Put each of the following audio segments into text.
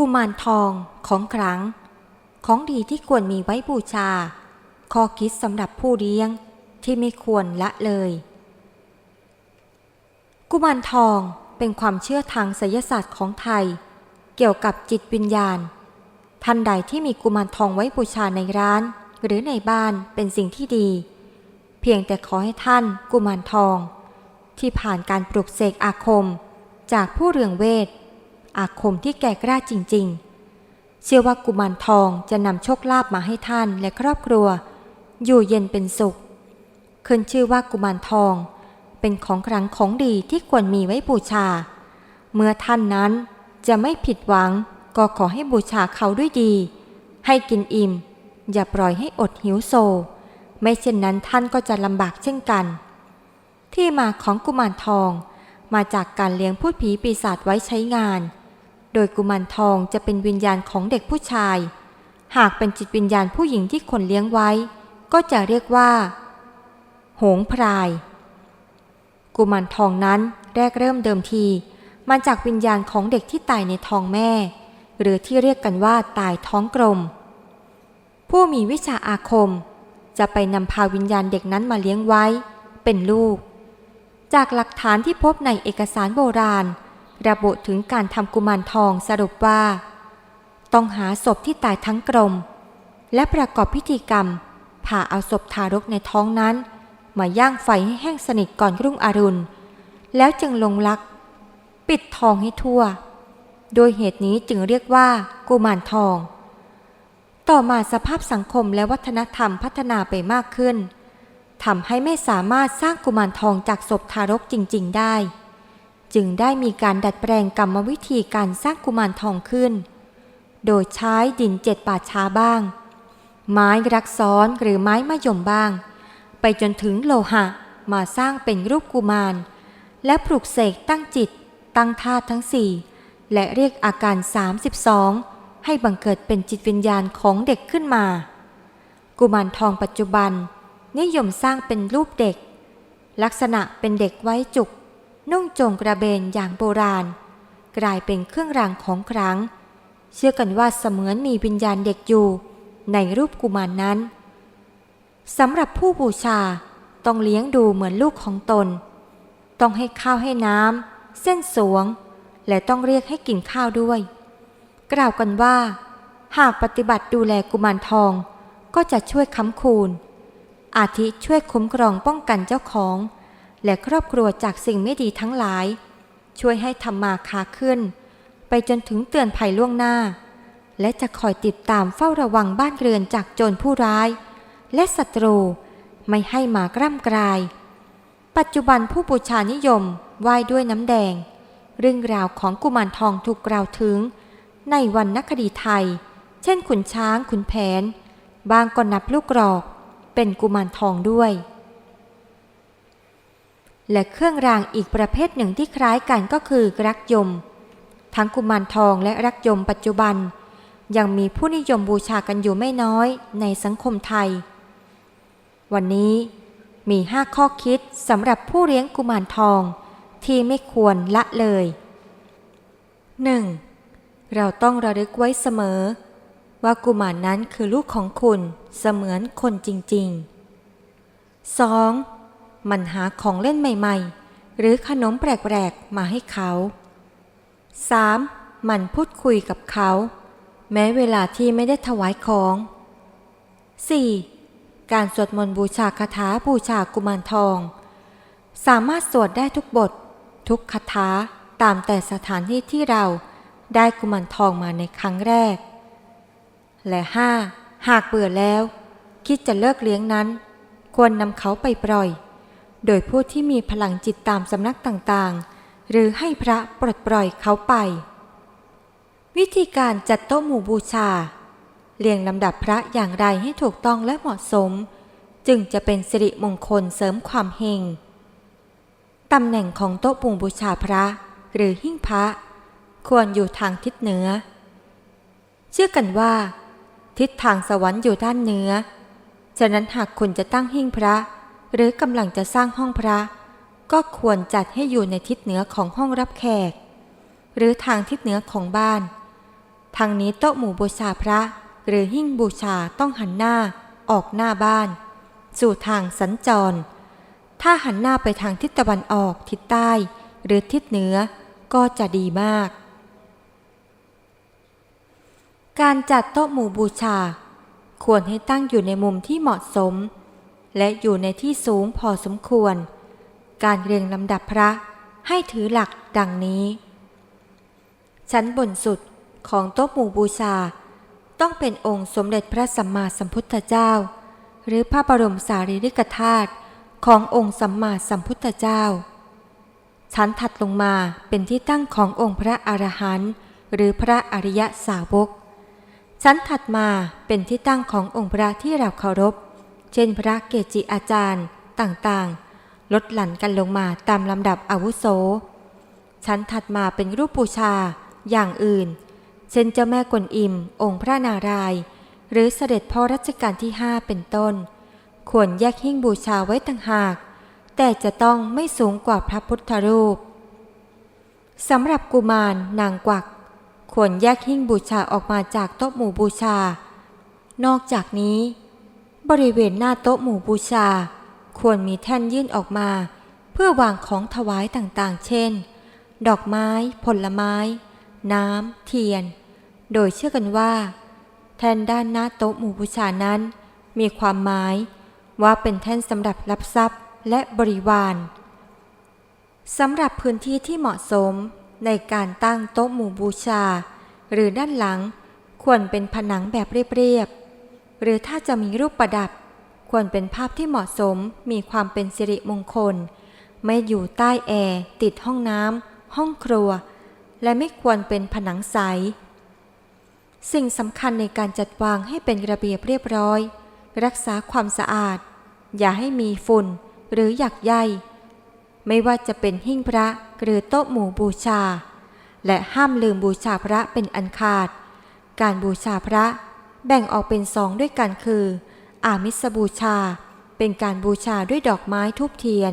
กุมารทองของขลัง ของดีที่ควรมีไว้บูชา ข้อคิดสำหรับผู้เลี้ยงที่ไม่ควรละเลย กุมารทองเป็นความเชื่อทางไสยศาสตร์ของไทย เกี่ยวกับจิตวิญญาณ ท่านใดที่มีกุมารทองไว้บูชาในร้าน หรือในบ้านเป็นสิ่งที่ดี เพียงแต่ขอให้ท่านกุมารทอง ที่ผ่านการปลุกเสกอาคม จากผู้เรืองเวท อาคมที่แก่กล้าจริง ๆ เชื่อว่ากุมารทองจะนำโชคลาภมาให้ท่านและครอบครัว อยู่เย็นเป็นสุข ขึ้นชื่อว่ากุมารทอง เป็นของขลังของดีที่ควรมีไว้บูชา เมื่อท่านนั้นจะไม่ผิดหวังก็ขอให้บูชาเขาด้วยดี ให้กินอิ่ม อย่าปล่อยให้อดหิวโซ ไม่เช่นนั้นท่านก็จะลำบากเช่นกัน ที่มาของกุมารทองมาจากการเลี้ยงพูดผีปีศาจไว้ใช้งาน โดยกุมารทองจะเป็นวิญญาณของเด็กผู้ชาย หากเป็นจิตวิญญาณผู้หญิงที่คนเลี้ยงไว้ ก็จะเรียกว่าโหงพราย กุมารทองนั้นแรกเริ่มเดิมที มาจากวิญญาณของเด็กที่ตายในท้องแม่ หรือที่เรียกกันว่าตายท้องกลม ผู้มีวิชาอาคม จะไปนำพาวิญญาณเด็กนั้นมาเลี้ยงไว้ เป็นลูก จากหลักฐานที่พบในเอกสารโบราณ ระบุถึงการทำกุมารทองสรุปว่า ต้องหาศพที่ตายทั้งกลม และประกอบพิธีกรรม ผ่าเอาศพทารกในท้องนั้น มาย่างไฟให้แห้งสนิทก่อนรุ่งอรุณ แล้วจึงลงลัก ปิดทองให้ทั่ว โดยเหตุนี้จึงเรียกว่า กุมารทอง ต่อมาสภาพสังคมและวัฒนธรรมพัฒนาไปมากขึ้นทำให้ไม่สามารถสร้างกุมารทองจากศพทารกจริง ๆ ได้ จึงได้มีการดัดแปลงกรรมวิธีการสร้างกุมารทองขึ้น โดยใช้ดินเจ็ดป่าช้าบ้าง ไม้รักซ้อนหรือไม้มะยมบ้าง ไปจนถึงโลหะมาสร้างเป็นรูปกุมาร และปลุกเสกตั้งจิต ตั้งท่าทั้งสี่และเรียกอาการ 32 ให้บังเกิดเป็นจิตวิญญาณของเด็กขึ้นมา กุมารทองปัจจุบัน นิยมสร้างเป็นรูปเด็ก ลักษณะเป็นเด็กไว้จุก นุ่งจงกระเบนอย่างโบราณ กลายเป็นเครื่องรางของขลังเชื่อกันว่าเสมือนมีวิญญาณเด็กอยู่ ในรูปกุมารนนั้นสำหรับผู้บูชาต้องเลี้ยงดูเหมือนลูกของตน ต้องให้ข้าวให้น้ำเส้นสวง และต้องเรียกให้กินข้าวด้วย กล่าวกันว่า หากปฏิบัติดูแลกุมารทอง ก็จะช่วยค้ำคูณ อาทิช่วยคุ้มครองป้องกันเจ้าของ และครอบครัวจากสิ่งไม่ดีทั้งหลาย ช่วยให้ทำมาค้าขึ้น ไปจนถึงเตือนภัยล่วงหน้า และจะคอยติดตามเฝ้าระวังบ้านเรือนจากโจรผู้ร้าย และศัตรูไม่ให้มากร่ำกราย ปัจจุบันผู้บูชานิยมไหว้ด้วยน้ำแดง เรื่องราวของกุมารทองถูกกล่าวถึง ในวรรณคดีไทย เช่นขุนช้างขุนแผน บางก็นับลูกกรอก เป็นกุมารทองด้วย และเครื่องรางอีกประเภทหนึ่งที่คล้ายกันก็คือรักยม ทั้งกุมารทองและรักยมปัจจุบัน ยังมีผู้นิยมบูชากันอยู่ไม่น้อยในสังคมไทย วันนี้มีห้าข้อคิดสำหรับผู้เลี้ยงกุมารทองที่ไม่ควรละเลย 1. เราต้องระลึกไว้เสมอ ว่ากุมารนนั้นคือลูกของคุณเสมือนคนจริง ๆ 2. มันหาของเล่นใหม่ๆ หรือขนมแปลกๆ มาให้เขา 3. มันพูดคุยกับเขา แม้เวลาที่ไม่ได้ถวายของ 4. การสวดมนต์บูชาคาถาบูชากุมารทอง สามารถสวดได้ทุกบท ทุกคาถาตามแต่สถานที่ที่เราได้กุมารทองมาในครั้งแรก และห้าหากเบื่อแล้ว คิดจะเลิกเลี้ยงนั้น ควรนำเขาไปปล่อย โดยผู้ที่มีพลังจิตตามสำนักต่างๆ หรือให้พระปลดปล่อยเขาไป วิธีการจัดโต๊ะหมู่บูชา เรียงลำดับพระอย่างไรให้ถูกต้องและเหมาะสม จึงจะเป็นสิริมงคลเสริมความเฮงตำแหน่งของโต๊ะปูบูชาพระ หรือหิ้งพระ ควรอยู่ทางทิศเหนือ เชื่อกันว่า ทิศทางสวรรค์อยู่ด้านเหนือ ฉะนั้นหากคุณจะตั้งหิ้งพระ หรือกำลังจะสร้างห้องพระ ก็ควรจัดให้อยู่ในทิศเหนือของห้องรับแขก หรือทางทิศเหนือของบ้าน ทางนี้โต๊ะหมู่บูชาพระ หรือหิ้งบูชาต้องหันหน้าออกหน้าบ้าน สู่ทางสัญจร ถ้าหันหน้าไปทางทิศตะวันออกทิศใต้ หรือทิศเหนือก็จะดีมาก การจัดโต๊ะหมู่บูชา ควรให้ตั้งอยู่ในมุมที่เหมาะสม และอยู่ในที่สูงพอสมควร การเรียงลำดับพระให้ถือหลักดังนี้ ชั้นบนสุดของโต๊ะหมู่บูชา ต้องเป็นองค์สมเด็จพระสัมมาสัมพุทธเจ้า หรือพระบรมสารีริกธาตุขององค์สัมมาสัมพุทธเจ้า ชั้นถัดลงมาเป็นที่ตั้งขององค์พระอรหันต์หรือพระอริยสาวกชั้นถัดมาเป็นที่ตั้งขององค์พระที่เราเคารพ เช่นพระเกจิอาจารย์ต่างๆ ลดหลั่นกันลงมาตามลำดับอาวุโส ชั้นถัดมาเป็นรูปบูชาอย่างอื่น เช่นเจ้าแม่กวนอิม องค์พระนารายณ์หรือเสด็จพ่อรัชกาลที่ห้าเป็นต้น ควรแยกหิ้งบูชาไว้ต่างหาก แต่จะต้องไม่สูงกว่าพระพุทธรูปสำหรับกุมารนางกวัก ควรแยกหิ้งบูชาออกมาจากโต๊ะหมู่บูชา นอกจากนี้ บริเวณหน้าโต๊ะหมู่บูชา ควรมีแท่นยื่นออกมา เพื่อวางของถวายต่างๆ เช่น ดอกไม้ ผลไม้ น้ำ เทียน โดยเชื่อกันว่า แท่นด้านหน้าโต๊ะหมู่บูชานั้น มีความหมาย ว่าเป็นแท่นสำหรับรับทรัพย์และบริวารสำหรับพื้นที่ที่เหมาะสมในการตั้งโต๊ะหมู่บูชา หรือด้านหลังควรเป็นผนังแบบเรียบๆ หรือถ้าจะมีรูปประดับ ควรเป็นภาพที่เหมาะสมมีความเป็นสิริมงคล ไม่อยู่ใต้แอร์ติดห้องน้ำห้องครัว และไม่ควรเป็นผนังใส สิ่งสำคัญในการจัดวางให้เป็นระเบียบเรียบร้อย รักษาความสะอาด อย่าให้มีฝุ่นหรือหยักใยไม่ว่าจะเป็นหิ้งพระหรือโต๊ะหมู่บูชา และห้ามลืมบูชาพระเป็นอันขาด การบูชาพระ แบ่งออกเป็นสองด้วยกันคือ อามิสบูชา เป็นการบูชาด้วยดอกไม้ทูบเทียน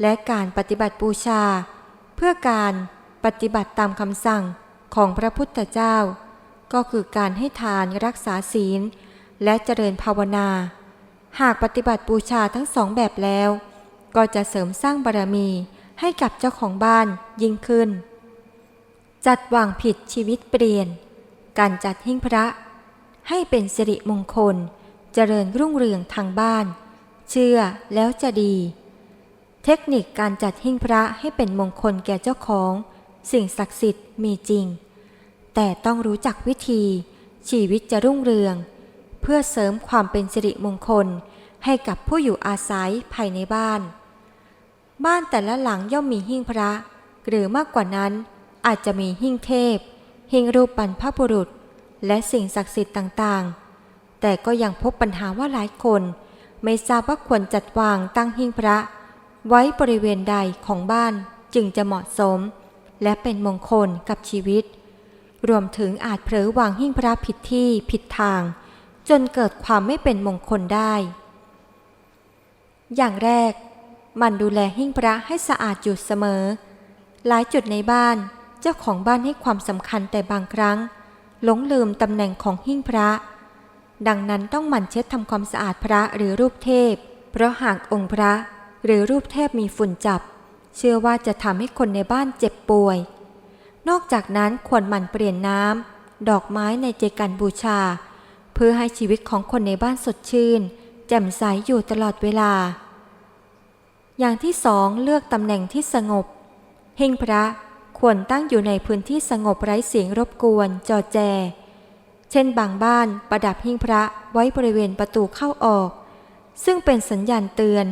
และการปฏิบัติบูชา เพื่อการปฏิบัติตามคำสั่งของพระพุทธเจ้า ก็คือการให้ทานรักษาศีล และเจริญภาวนา หากปฏิบัติบูชาทั้งสองแบบแล้ว ก็จะเสริมสร้างบารมีให้กับเจ้าของบ้านยิ่งขึ้น จัดวางผิดชีวิตเปลี่ยน การจัดหิ้งพระ ให้เป็นสิริมงคล เจริญรุ่งเรืองทางบ้าน เชื่อแล้วจะดี เทคนิคการจัดหิ้งพระให้เป็นมงคลแก่เจ้าของ สิ่งศักดิ์สิทธิ์มีจริง แต่ต้องรู้จักวิธี ชีวิตจะรุ่งเรือง เพื่อเสริมความเป็นสิริมงคลให้กับผู้อยู่อาศัยภายในบ้าน บ้านแต่ละหลังย่อมมีหิ้งพระ หรือมากกว่านั้นอาจจะมีหิ้งเทพ หิ้งรูปบรรพบุรุษ และสิ่งศักดิ์สิทธิ์ต่างๆ แต่ก็ยังพบปัญหาว่าหลายคน ไม่ทราบว่าควรจัดวางตั้งหิ้งพระ ไว้บริเวณใดของบ้านจึงจะเหมาะสม และเป็นมงคลกับชีวิต รวมถึงอาจเผลอวางหิ้งพระผิดที่ผิดทาง จนเกิดความไม่เป็นมงคลได้ อย่างแรก มันดูแลหิ้งพระให้สะอาดอยู่เสมอ หลายจุดในบ้านเจ้าของบ้านให้ความสำคัญแต่บางครั้ง หลงลืมตำแหน่งของหิ้งพระ ดังนั้นต้องหมั่นเช็ดทำความสะอาดพระหรือรูปเทพ เพราะหากองค์พระหรือรูปเทพมีฝุ่นจับ เชื่อว่าจะทำให้คนในบ้านเจ็บป่วย นอกจากนั้นควรหมั่นเปลี่ยนน้ำดอกไม้ในเจกันบูชา เพื่อให้ชีวิตของคนในบ้านสดชื่น แจ่มใสอยู่ตลอดเวลา อย่างที่สองเลือกตำแหน่งที่สงบหิ้งพระ ควรตั้งอยู่ในพื้นที่สงบไร้เสียงรบกวนจอแจ เช่นบางบ้านประดับหิ้งพระไว้บริเวณประตูเข้าออก ซึ่งเป็นสัญญาณเตือน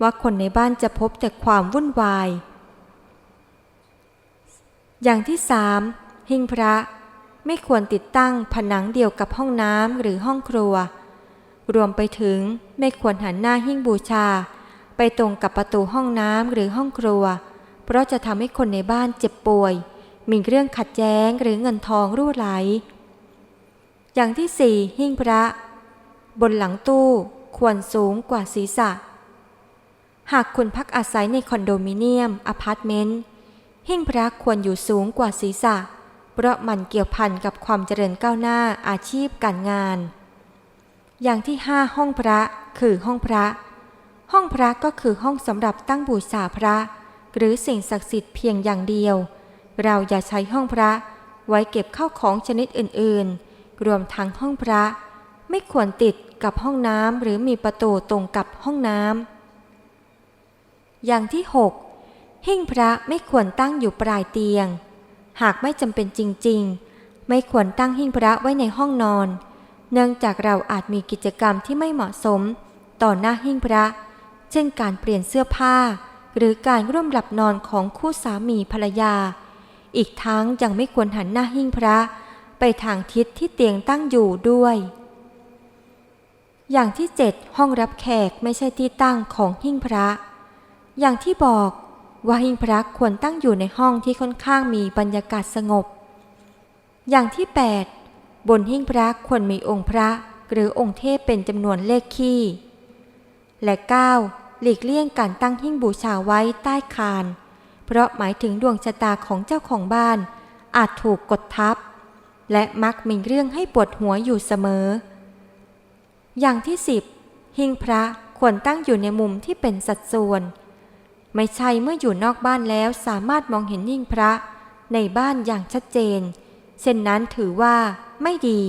ว่าคนในบ้านจะพบแต่ความวุ่นวาย อย่างที่สามหิ้งพระไม่ควรติดตั้งผนังเดียวกับห้องน้ำหรือห้องครัว รวมไปถึงไม่ควรหันหน้าหิ้งบูชา ไปตรงกับประตูห้องน้ำหรือห้องครัวเเพราะจะทำให้คนในบ้านเจ็บป่วย มีเรื่องขัดแย้งหรือเงินทองรั่วไหล อย่างที่สี่หิ้งพระ บนหลังตู้ควรสูงกว่าศีรษะ หากคุณพักอาศัยในคอนโดมิเนียมอพาร์ตเมนต์หิ้งพระควรอยู่สูงกว่าศีรษะ เพราะมันเกี่ยวพันกับความเจริญก้าวหน้าอาชีพการงาน อย่างที่ห้าห้องพระคือห้องพระ ห้องพระก็คือห้องสำหรับตั้งบูชาพระ หรือสิ่งศักดิ์สิทธิ์เพียงอย่างเดียว เราอย่าใช้ห้องพระ ไว้เก็บข้าวของชนิดอื่นๆ รวมทั้งห้องพระ ไม่ควรติดกับห้องน้ำหรือมีประตูตรงกับห้องน้ำอย่างที่หกหิ้งพระไม่ควรตั้งอยู่ปลายเตียง หากไม่จำเป็นจริง ๆ ไม่ควรตั้งหิ้งพระไว้ในห้องนอน เนื่องจากเราอาจมีกิจกรรมที่ไม่เหมาะสม ต่อหน้าหิ้งพระ เช่นการเปลี่ยนเสื้อผ้า หรือการร่วมหลับนอนของคู่สามีภรรยา อีกทั้งยังไม่ควรหันหน้าหิ้งพระ ไปทางทิศที่เตียงตั้งอยู่ด้วย อย่างที่เจ็ดห้องรับแขกไม่ใช่ที่ตั้งของหิ้งพระ อย่างที่บอกว่าหิ้งพระควรตั้งอยู่ในห้องที่ค่อนข้างมีบรรยากาศสงบ อย่างที่ 8 บนหิ้งพระควรมีองค์พระหรือองค์เทพเป็นจำนวนเลขคี่และ 9 หลีกเลี่ยงการตั้งหิ้งบูชาไว้ใต้คาน เพราะหมายถึงดวงชะตาของเจ้าของบ้าน อาจถูกกดทับ และมักมีเรื่องให้ปวดหัวอยู่เสมอ อย่างที่10หิ้งพระควรตั้งอยู่ในมุมที่เป็นสัดส่วน ไม่ใช่เมื่ออยู่นอกบ้านแล้วสามารถมองเห็นหิ้งพระในบ้านอย่างชัดเจน เช่นนั้นถือว่าไม่ดี